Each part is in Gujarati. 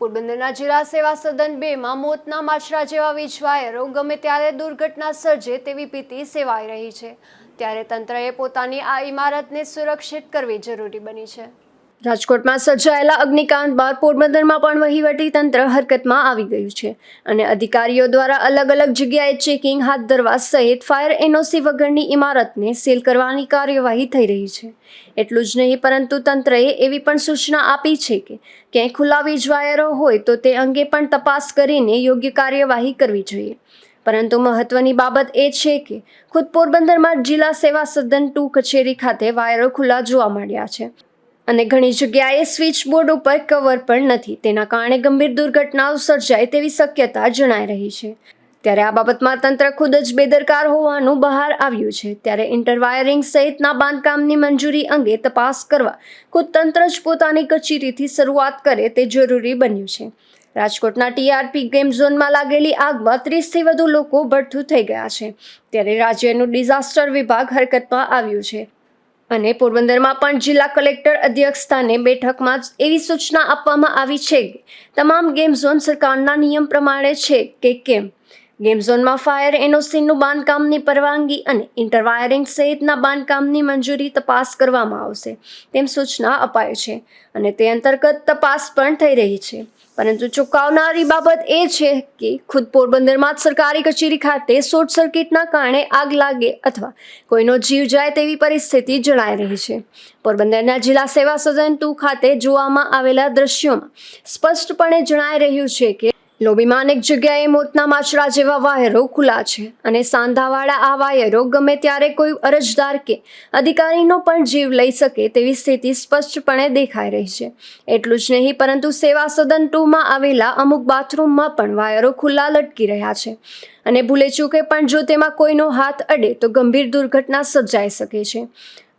પોરબંદરના જિલ્લા સેવા સદન બેમાં મોતના માછરા જેવા વીજ વાયરો ગમે ત્યારે દુર્ઘટના સર્જે તેવી ભીતિ સેવાઈ રહી છે. ત્યારે તંત્રએ પોતાની આ ઇમારતને સુરક્ષિત કરવી જરૂરી બની છે. રાજકોટમાં સર્જાયેલા અગ્નિકાંડ બાદ પોરબંદરમાં પણ વહીવટી તંત્ર હરકતમાં આવી ગયું છે અને અધિકારીઓ દ્વારા અલગ અલગ જગ્યાએ ચેકિંગ હાથ ધરવા સહિત ફાયર એનઓસી વગરની ઇમારતને સીલ કરવાની કાર્યવાહી થઈ રહી છે. એટલું જ નહીં, પરંતુ તંત્રએ એવી પણ સૂચના આપી છે કે ક્યાંય ખુલ્લા વીજ વાયરો હોય તો તે અંગે પણ તપાસ કરીને યોગ્ય કાર્યવાહી કરવી જોઈએ. પરંતુ મહત્વની બાબત એ છે કે ખુદ પોરબંદરમાં જિલ્લા સેવા સદન ટુ કચેરી ખાતે વાયરો ખુલ્લા જોવા મળ્યા છે. અને ઘણી જગ્યાએ સ્વિચ બોર્ડ ઉપર કવર પણ નથી. તેના કારણે ગંભીર દુર્ઘટનાઓ સર્જાય તેવી શક્યતા જણાઈ રહી છે. ત્યારે આ બાબતમાં તંત્ર ખુદ જ બેદરકાર હોવાનું બહાર આવ્યું છે. ત્યારે ઇન્ટરવાયરિંગ સહિતના બાંધકામની મંજૂરી અંગે તપાસ કરવા ખુદ તંત્ર જ પોતાની કચેરીથી શરૂઆત કરે તે જરૂરી બન્યું છે. રાજકોટના ટીઆરપી ગેમ ઝોનમાં લાગેલી આગમાં ત્રીસથી વધુ લોકો ભડથું થઈ ગયા છે. ત્યારે રાજ્યનું ડિઝાસ્ટર વિભાગ હરકતમાં આવ્યું છે. અને પોરબંદરમાં પણ જિલ્લા કલેક્ટર અધ્યક્ષસ્થાને બેઠકમાં જ એવી સૂચના આપવામાં આવી છે. તમામ ગેમ ઝોન સરકારના નિયમ પ્રમાણે છે કે કેમ? ગેમ ઝોનમાં ફાયર એનઓસીનું બાંધકામની પરવાનગી અને ઇન્ટરવાયરિંગ સહિતના બાંધકામની મંજૂરી તપાસ કરવામાં આવશે. તેમ સૂચના અપાય છે અને તે અંતર્ગત તપાસ પણ થઈ રહી છે. પરંતુ ચોંકાવનારી બાબત એ છે કે ખુદ પોરબંદરમાં સરકારી કચેરી ખાતે શોર્ટ સર્કિટના કારણે આગ લાગે અથવા કોઈનો જીવ જાય તેવી પરિસ્થિતિ જણાઈ રહી છે. પોરબંદરના જિલ્લા સેવા સદન ટુ ખાતે જોવામાં આવેલા દ્રશ્યોમાં સ્પષ્ટપણે જણાઈ રહ્યું છે કે લોબીમાં અનેક જગ્યાએ મોતના માછરા જેવા વાયરો ખુલ્લા છે અને સાંધાવાળા આ વાયરો ગમે ત્યારે કોઈ અરજદાર કે અધિકારીનો પણ જીવ લઈ શકે તેવી સ્થિતિ સ્પષ્ટપણે દેખાઈ રહી છે. એટલું જ નહીં, પરંતુ સેવા સદન ટુમાં આવેલા અમુક બાથરૂમમાં પણ વાયરો ખુલ્લા લટકી રહ્યા છે. અને ભૂલે ચૂકે પણ જો તેમાં કોઈનો હાથ અડે તો ગંભીર દુર્ઘટના સર્જાઈ શકે છે.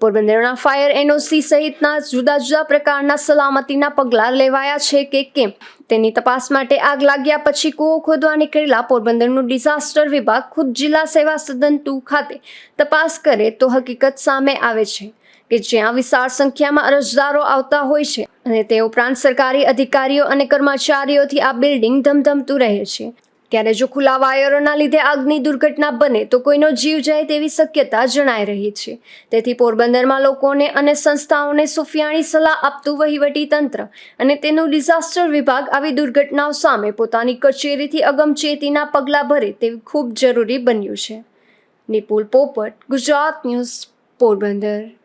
પોરબંદરના ફાયર એનઓસી સહિતના જુદા જુદા પ્રકારના સલામતીના પગલાં લેવાયા છે કે કેમ? તેની તપાસ માટે આગ લાગ્યા પછી કૂવો ખોદવા નીકળેલા પોરબંદરનું ડિઝાસ્ટર વિભાગ ખુદ જિલ્લા સેવા સદન ટુ ખાતે તપાસ કરે તો હકીકત સામે આવે છે કે જ્યાં વિશાળ સંખ્યામાં અરજદારો આવતા હોય છે અને તે ઉપરાંત સરકારી અધિકારીઓ અને કર્મચારીઓથી આ બિલ્ડિંગ ધમધમતું રહે છે. ત્યારે જો ખુલ્લા વાયરોના લીધે આગની દુર્ઘટના બને તો કોઈનો જીવ જાય તેવી શક્યતા જણાઈ રહી છે. તેથી પોરબંદરમાં લોકોને અને સંસ્થાઓને સુફિયાણી સલાહ આપતું વહીવટી તંત્ર અને તેનું ડિઝાસ્ટર વિભાગ આવી દુર્ઘટનાઓ સામે પોતાની કચેરીથી અગમચેતીના પગલાં ભરે તેવું ખૂબ જરૂરી બન્યું છે. નિપુલ પોપટ, ગુજરાત ન્યૂઝ, પોરબંદર.